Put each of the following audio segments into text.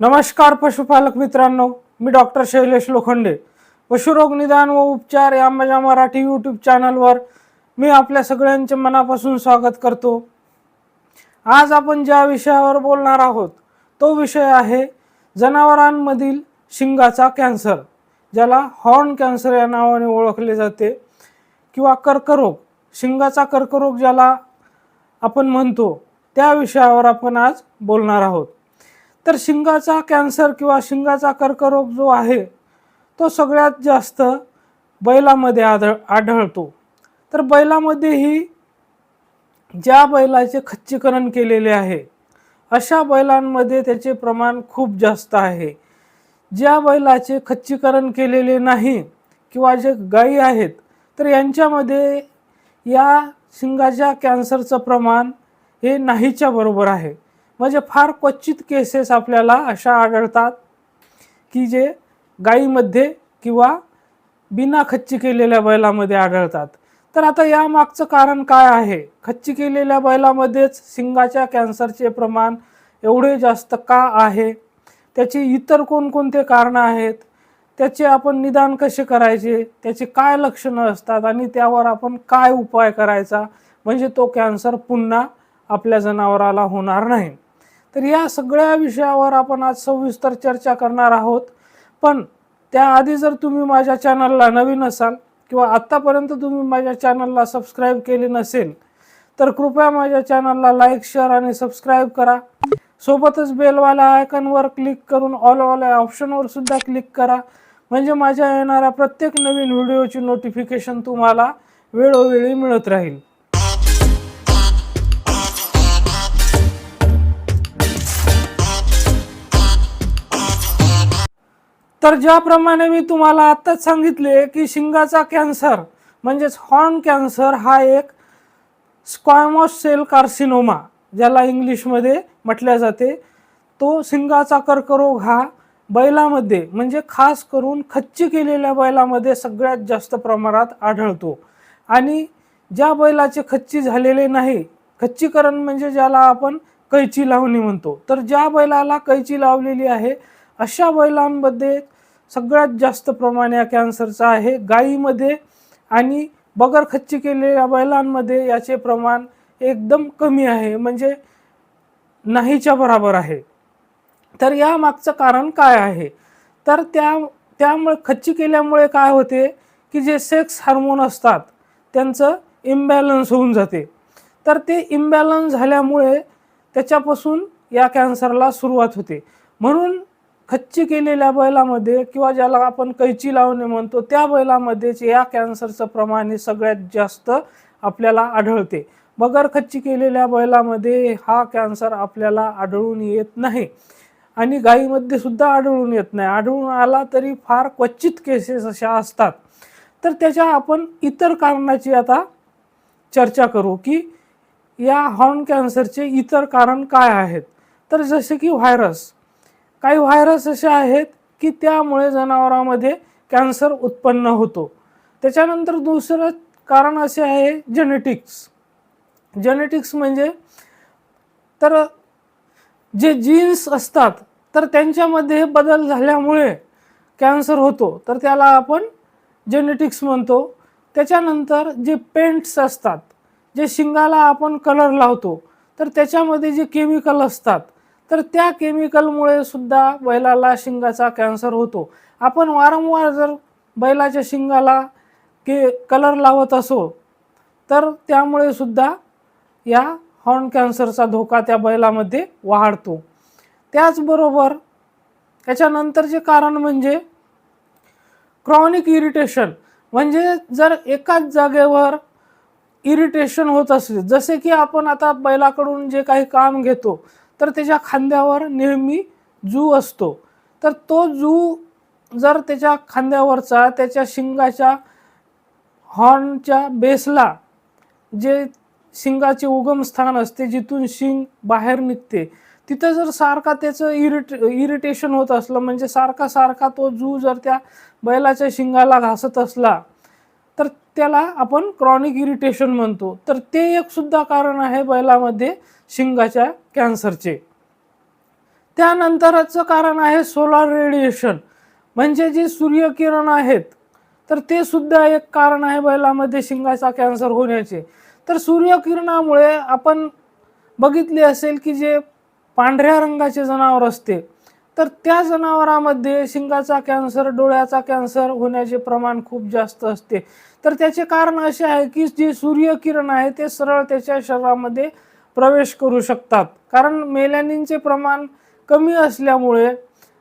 नमस्कार पशुपालक मित्रांनो मी डॉक्टर शैलेश लोखंडे. पशुरोग निदान व उपचार या माझ्या मराठी यूट्यूब चॅनलवर मी आपल्या सगळ्यांचे मनापासून स्वागत करतो. आज आपण ज्या विषयावर बोलणार आहोत तो विषय आहे जनावरांमधील शिंगाचा कॅन्सर ज्याला हॉर्न कॅन्सर या नावाने ओळखले जाते किंवा कर्करोग शिंगाचा कर्करोग ज्याला आपण म्हणतो त्या विषयावर आपण आज बोलणार आहोत. तर शिंगाचा कॅन्सर किंवा शिंगाचा कर्करोग जो आहे तो सगळ्यात जास्त बैलामध्ये आढळ आढळतो. तर बैलामध्येही ज्या बैलाचे खच्चीकरण केलेले आहे अशा बैलांमध्ये त्याचे प्रमाण खूप जास्त आहे. ज्या बैलाचे खच्चीकरण केलेले नाही किंवा जे गायी आहेत तर यांच्यामध्ये या शिंगाच्या कॅन्सरचं प्रमाण हे नाहीच्या बरोबर आहे. म्हणजे फार क्वचित केसेस आपल्याला अशा आढळतात की जे गायीमध्ये किंवा बिना खच्ची केलेल्या बैलामध्ये आढळतात. तर आता यामागचं कारण काय आहे? खच्ची केलेल्या बैलामध्येच शिंगाच्या कॅन्सरचे प्रमाण एवढे जास्त का आहे? त्याची इतर कोणकोणते कारणं आहेत? त्याचे आपण निदान कसे करायचे? त्याचे काय लक्षणं असतात आणि त्यावर आपण काय उपाय करायचा? म्हणजे तो कॅन्सर पुन्हा आपल्या जनावराला होणार नाही. तर या सगळ्या विषयावर आपण आज सविस्तर चर्चा करणार आहोत. पण त्याआधी जर तुम्ही माझ्या चॅनलला नवीन असाल किंवा आत्तापर्यंत तुम्ही माझ्या चॅनलला सबस्क्राईब केले नसेल तर कृपया माझ्या चॅनलला लाईक शेअर आणि सबस्क्राईब करा. सोबतच बेलवाल्या आयकॉनवर क्लिक करून ऑलवाल्या ऑप्शनवर सुद्धा क्लिक करा. म्हणजे माझ्या येणाऱ्या प्रत्येक नवीन व्हिडिओची नोटिफिकेशन तुम्हाला वेळोवेळी मिळत राहील. तर ज्याप्रमाणे मी तुम्हाला आत्ताच सांगितले की शिंगाचा कॅन्सर म्हणजेच हॉर्न कॅन्सर हा एक स्क्वायमॉस सेल कार्सिनोमा ज्याला इंग्लिशमध्ये म्हटल्या जाते. तो शिंगाचा कर्करोग हा बैलामध्ये म्हणजे खास करून खच्ची केलेल्या बैलामध्ये सगळ्यात जास्त प्रमाणात आढळतो. आणि ज्या बैलाचे खच्ची झालेले नाही खच्चीकरण म्हणजे ज्याला आपण कैची लावणी म्हणतो. तर ज्या बैलाला कैची लावलेली आहे अशा बैलांमध्ये सगळ्यात जास्त प्रमाण या कॅन्सरचं आहे. गायीमध्ये आणि बगर खच्ची केलेल्या बैलांमध्ये याचे प्रमाण एकदम कमी आहे. म्हणजे नाहीच्या बराबर आहे. तर या मागचं कारण काय आहे? तर त्या त्यामुळे खच्ची केल्यामुळे काय होते की जे सेक्स हार्मोन असतात त्यांचं इम्बॅलन्स होऊन जाते. तर ते इम्बॅलन्स झाल्यामुळे त्याच्यापासून या कॅन्सरला सुरुवात होते. म्हणून खच्ची केलेल्या बैलामध्ये किंवा ज्याला आपण कैची लावणे म्हणतो त्या बैलामध्येच या कॅन्सरचं प्रमाण हे सगळ्यात जास्त आपल्याला आढळते. बगर खच्ची केलेल्या बैलामध्ये हा कॅन्सर आपल्याला आढळून येत नाही. आणि गायीमध्ये सुद्धा आढळून येत नाही. आढळून आला तरी फार क्वचित केसेस अशा असतात. तर त्याच्या आपण इतर कारणाची आता चर्चा करू की या हॉर्न कॅन्सरचे इतर कारण काय आहेत? तर जसे की व्हायरस काही व्हायरस असे आहेत की त्यामुळे जनावरांमध्ये कॅन्सर उत्पन्न होतो. त्याच्यानंतर दुसरं कारण असे आहे जेनेटिक्स जेनेटिक्स म्हणजे तर जे जीन्स असतात तर त्यांच्यामध्ये बदल झाल्यामुळे कॅन्सर होतो. तर त्याला आपण जेनेटिक्स म्हणतो. त्याच्यानंतर जे पेंट्स असतात जे शिंगाला आपण कलर लावतो तर त्याच्यामध्ये जे केमिकल असतात तर त्या केमिकलमुळे सुद्धा बैलाला शिंगाचा कॅन्सर होतो. आपण वारंवार जर बैलाच्या शिंगाला के कलर लावत असो तर त्यामुळे सुद्धा या हॉर्न कॅन्सरचा धोका त्या बैलामध्ये वाढतो. त्याचबरोबर त्याच्यानंतरचे कारण म्हणजे क्रॉनिक इरिटेशन म्हणजे जर एकाच जागेवर इरिटेशन होत असले जसे की आपण आता बैलाकडून जे काही काम घेतो तर त्याच्या खांद्यावर नेहमी जू असतो. तर तो जू जर त्याच्या खांद्यावरचा त्याच्या शिंगाच्या हॉर्नच्या बेसला जे शिंगाचे उगमस्थान असते जिथून शिंग बाहेर निघते तिथं जर सारखा त्याचं इरिट इरिटेशन होत असलं म्हणजे सारखा सारखा तो जू जर त्या बैलाच्या शिंगाला घासत असला त्याला आपण क्रॉनिक इरिटेशन म्हणतो. तर ते एक सुद्धा कारण आहे बैलामध्ये शिंगाच्या कॅन्सरचे. त्यानंतरचं कारण आहे सोलार रेडिएशन. म्हणजे जे सूर्यकिरण आहेत तर ते सुद्धा एक कारण आहे बैलामध्ये शिंगाचा कॅन्सर होण्याचे. तर सूर्यकिरणामुळे आपण बघितले असेल की जे पांढऱ्या रंगाचे जनावर असते तर त्या जनावरांमध्ये शिंगाचा कॅन्सर डोळ्याचा कॅन्सर होण्याचे प्रमाण खूप जास्त असते. तर त्याचे कारण असे आहे की जे सूर्यकिरण आहे ते सरळ त्याच्या शरीरामध्ये प्रवेश करू शकतात. कारण मेलॅनिनचे प्रमाण कमी असल्यामुळे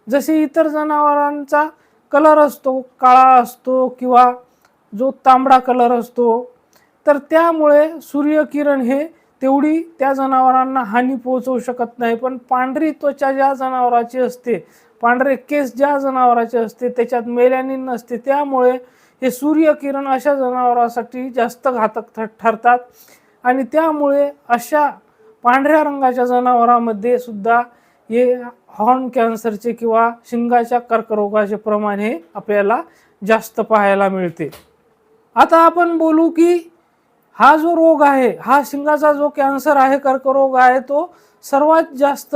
जसे इतर जनावरांचा कलर असतो काळा असतो किंवा जो तांबडा कलर असतो तर त्यामुळे सूर्यकिरण हे तेवढी त्या जनावरांना हानी पोहोचवू शकत नाही. पण पांढरी त्वचा ज्या जनावराची असते पांढरे केस ज्या जनावराचे असते त्याच्यात मेलॅनिन नसते. त्यामुळे हे सूर्यकिरण अशा जनावरासाठी जास्त घातक ठरतात. आणि त्यामुळे अशा पांढऱ्या रंगाच्या जनावरांमध्ये सुद्धा हे हॉर्न कॅन्सरचे किंवा शिंगाच्या कर्करोगाचे प्रमाण हे आपल्याला जास्त पाहायला मिळते. आता आपण बोलू की हा जो रोग आहे हा शिंगाचा जो कॅन्सर आहे कर्करोग आहे तो सर्वात जास्त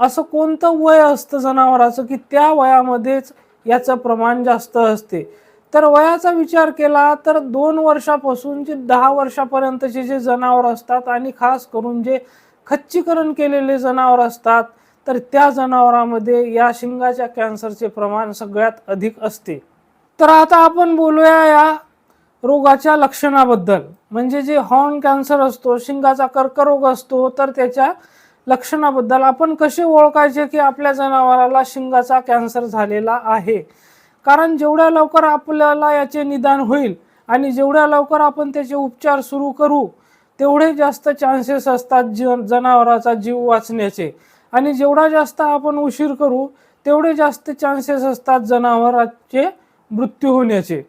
असं कोणतं वय असतं जनावराचं की त्या वयामध्येच याचं प्रमाण जास्त असते? तर वयाचा विचार केला तर दोन वर्षापासून जे दहा वर्षापर्यंतचे जे जनावर असतात आणि खास करून जे खच्चीकरण केलेले जनावर असतात तर त्या जनावरांमध्ये या शिंगाच्या कॅन्सरचे प्रमाण सगळ्यात अधिक असते. तर आता आपण बोलूया या रोगाच्या लक्षणाबद्दल. म्हणजे जे हॉर्न कॅन्सर असतो शिंगाचा कर्करोग असतो तर त्याच्या लक्षणाबद्दल आपण कसे ओळखायचे की आपल्या जनावराला शिंगाचा कॅन्सर झालेला आहे? कारण जेवढ्या लवकर आपल्याला याचे निदान होईल आणि जेवढ्या लवकर आपण त्याचे उपचार सुरू करू तेवढे जास्त चान्सेस असतात जी जनावराचा जीव वाचण्याचे. आणि जेवढा जास्त आपण उशीर करू तेवढे जास्त चान्सेस असतात जनावराचे मृत्यू होण्याचे.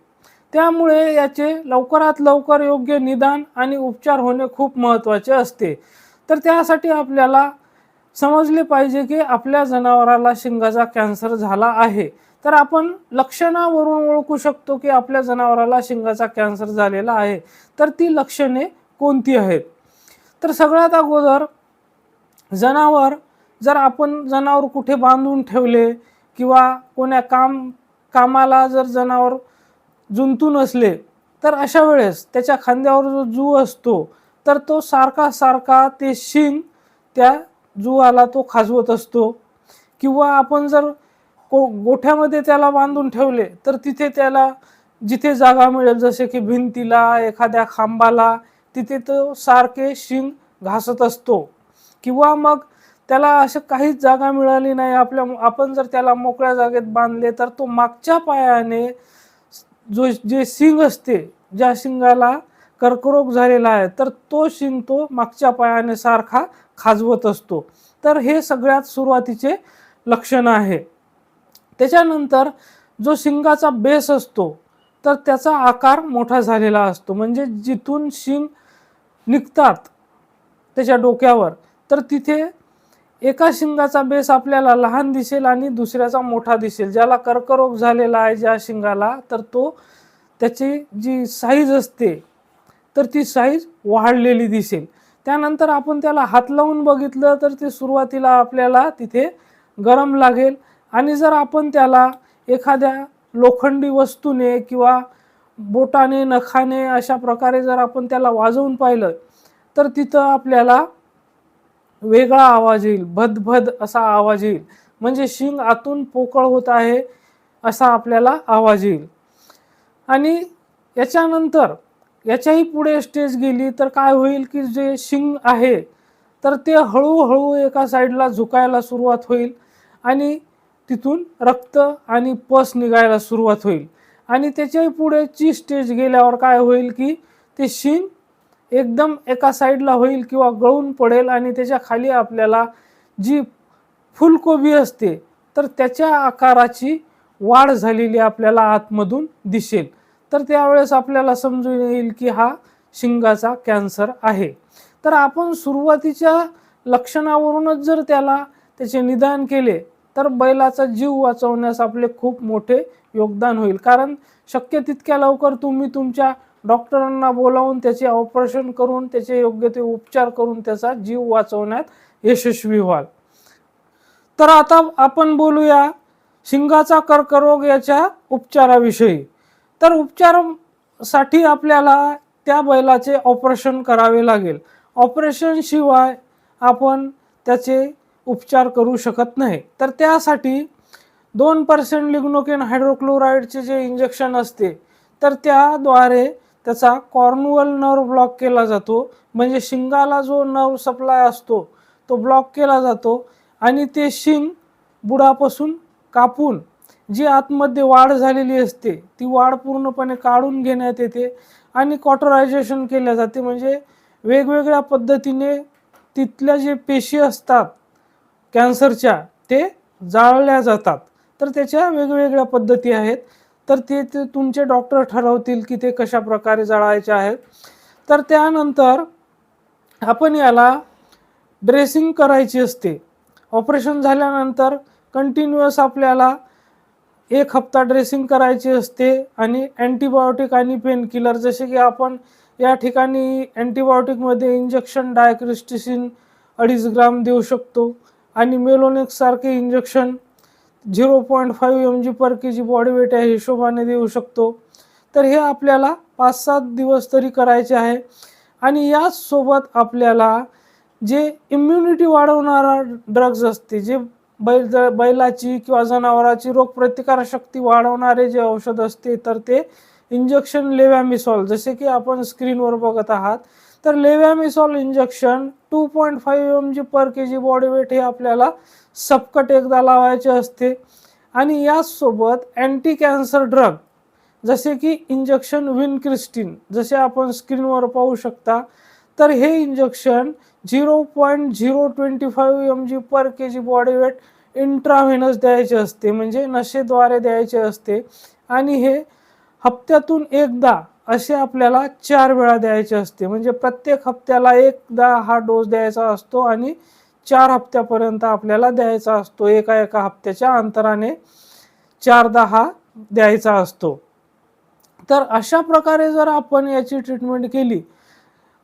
त्यामुळे याचे लवकरात लवकर योग्य निदान आणि उपचार होणे खूप महत्त्वाचे असते. तर त्यासाठी आपल्याला समजले पाहिजे की आपल्या जनावराला शिंगाचा कॅन्सर झाला आहे. तर आपण लक्षणावरून ओळखू शकतो की आपल्या जनावराला शिंगाचा कॅन्सर झालेला आहे. तर ती लक्षणे कोणती आहेत? तर सगळ्यात अगोदर जनावर जर आपण जनावर कुठे बांधून ठेवले किंवा कोण्या काम कामाला जर जनावर जुंतून असले तर अशा वेळेस त्याच्या खांद्यावर जो जू असतो तर तो सारखा सारखा ते शिंग त्या जुवाला तो खाजवत असतो. किंवा आपण जर को गोठ्यामध्ये त्याला बांधून ठेवले तर तिथे त्याला जिथे जागा मिळेल जसे की भिंतीला एखाद्या खांबाला तिथे तो सारखे शिंग घासत असतो. किंवा मग त्याला असं काहीच जागा मिळाली नाही आपल्या आपण जर त्याला मोकळ्या जागेत बांधले तर तो मागच्या पायाने जो जे शिंग असते ज्या शिंगाला कर्करोग झालेला आहे तर तो शिंग तो मागच्या पायाने सारखा खाजवत असतो. तर हे सगळ्यात सुरुवातीचे लक्षण आहे. त्याच्यानंतर जो शिंगाचा बेस असतो तर त्याचा आकार मोठा झालेला असतो. म्हणजे जिथून शिंग निघतात त्याच्या डोक्यावर तर तिथे एका शिंगाचा बेस आपल्याला लहान दिसेल आणि दुसऱ्याचा मोठा दिसेल. ज्याला कर्करोग झालेला आहे ज्या शिंगाला तर तो त्याची जी साईज असते तर ती साईज वाढलेली दिसेल. त्यानंतर आपण त्याला हात लावून बघितलं तर ते सुरुवातीला आपल्याला तिथे गरम लागेल. आणि जर आपण त्याला एखाद्या लोखंडी वस्तूने किंवा बोटाने नखाने अशा प्रकारे जर आपण त्याला वाजवून पाहिलं तर तिथं आपल्याला वेगळा आवाज येईल भदभद असा आवाज येईल. म्हणजे शिंग आतून पोकळ होत आहे असा आपल्याला आवाज येईल. आणि याच्यानंतर याच्याही पुढे स्टेज गेली तर काय होईल की जे शिंग आहे तर ते हळूहळू एका साईडला झुकायला सुरुवात होईल आणि तिथून रक्त आणि पस निघायला सुरुवात होईल. आणि त्याच्याही पुढेची स्टेज गेल्यावर काय होईल की ते शिंग एकदम एका साईडला होईल किंवा गळून पडेल आणि त्याच्याखाली आपल्याला जी फुलकोबी असते तर त्याच्या आकाराची वाढ झालेली आपल्याला आतमधून दिसेल. तर त्यावेळेस आपल्याला समजून येईल की हा शिंगाचा कॅन्सर आहे. तर आपण सुरुवातीच्या लक्षणावरूनच जर त्याला त्याचे निदान केले तर बैलाचा जीव वाचवण्यास आपले खूप मोठे योगदान होईल. कारण शक्य तितक्या लवकर तुम्ही तुमच्या डॉक्टरांना बोलावून त्याचे ऑपरेशन करून त्याचे योग्य ते उपचार करून त्याचा जीव वाचवण्यात यशस्वी व्हाल. तर आता आपण बोलूया शिंगाचा कर्करोग याच्या उपचाराविषयी. तर उपचारासाठी आपल्याला त्या बैलाचे ऑपरेशन करावे लागेल. ऑपरेशन शिवाय आपण त्याचे उपचार करू शकत नाही. तर त्यासाठी दोन पर्सेंट लिग्नोकेन हायड्रोक्लोराईडचे जे इंजेक्शन असते तर त्याद्वारे त्याचा कॉर्नुअल नर्व ब्लॉक केला जातो. म्हणजे शिंगाला जो नर्व सप्लाय असतो तो ब्लॉक केला जातो आणि ते शिंग बुडापासून कापून जी आतमध्ये वाढ झालेली असते ती वाढ पूर्णपणे काढून घेण्यात येते आणि कॉटरायझेशन केल्या जाते. म्हणजे वेगवेगळ्या पद्धतीने तिथल्या जे पेशी असतात कॅन्सरच्या ते जाळल्या जातात. तर त्याच्या वेगवेगळ्या पद्धती आहेत. तर ते तुमचे डॉक्टर ठरवतील की ते कशा प्रकारे जळायचे आहेत तर त्यानंतर आपण याला ड्रेसिंग करायची असते. ऑपरेशन झाल्यानंतर कंटिन्युअस आपल्याला एक हप्ता ड्रेसिंग करायची असते आणि अँटीबायोटिक आणि पेनकिलर जसे की आपण या ठिकाणी अँटीबायोटिकमध्ये इंजेक्शन डायक्रिस्टिसिन अडीच ग्राम देऊ शकतो. आणि मेलोनेक्ससारखे injection zero point five m g per k g body weight या हिशोबाने देऊ शकतो. तर हे आपल्याला पाच सात दिवस तरी करायचे आहे. आणि याचसोबत आपल्याला जे इम्युनिटी वाढवणारा ड्रग्ज असते जे बैल बैलाची किंवा जनावराची रोगप्रतिकारशक्ती वाढवणारे जे औषध असते तर ते इंजेक्शन लेव्हॅमिसॉल जसे की आपण स्क्रीनवर बघत आहात. तर levamisole injection two point five m g per k g body weight हे आपल्याला सपकट एकदा लावायचे असते. आणि याचसोबत अँटी कॅन्सर ड्रग जसे की इंजेक्शन विनक्रिस्टिन जसे आपण स्क्रीनवर पाहू शकता. तर हे injection zero point zero twenty five m g per k g body weight intravenous द्यायचे असते म्हणजे नशेद्वारे द्यायचे असते. आणि हे हप्त्यातून एकदा असे आपल्याला चार वेळा द्यायचे असते. म्हणजे प्रत्येक हप्त्याला एकदा हा डोस द्यायचा असतो आणि चार हप्त्यापर्यंत आपल्याला द्यायचा असतो. एका एका हप्त्याच्या अंतराने चारदा हा द्यायचा असतो. तर अशा प्रकारे जर आपण याची ट्रीटमेंट केली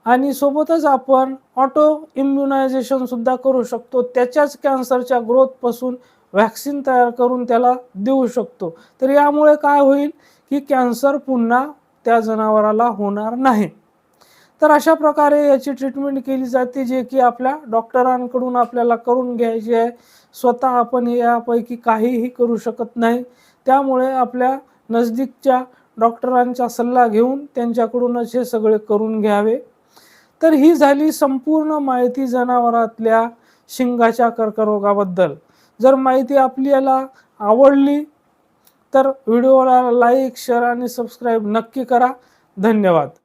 आणि सोबतच आपण ऑटो इम्युनायझेशन सुद्धा करू शकतो. त्याच्याच कॅन्सरच्या ग्रोथपासून व्हॅक्सिन तयार करून त्याला देऊ शकतो. तर यामुळे काय होईल की कॅन्सर पुन्हा त्या जनावराला होणार नाही. तर अशा प्रकारे याची ट्रीटमेंट केली जाते जे की आपल्या डॉक्टरांकडून आपल्याला करून घ्यायची आहे. स्वतः आपण यापैकी काहीही करू शकत नाही. त्यामुळे आपल्या नजदीकच्या डॉक्टरांचा सल्ला घेऊन त्यांच्याकडूनच हे सगळे करून घ्यावे. तर ही झाली संपूर्ण माहिती जनावरातल्या शिंगाच्या कर्करोगाबद्दल. जर माहिती आपल्याला आवडली तर व्हिडिओला लाईक शेअर आणि सबस्क्राईब नक्की करा. धन्यवाद.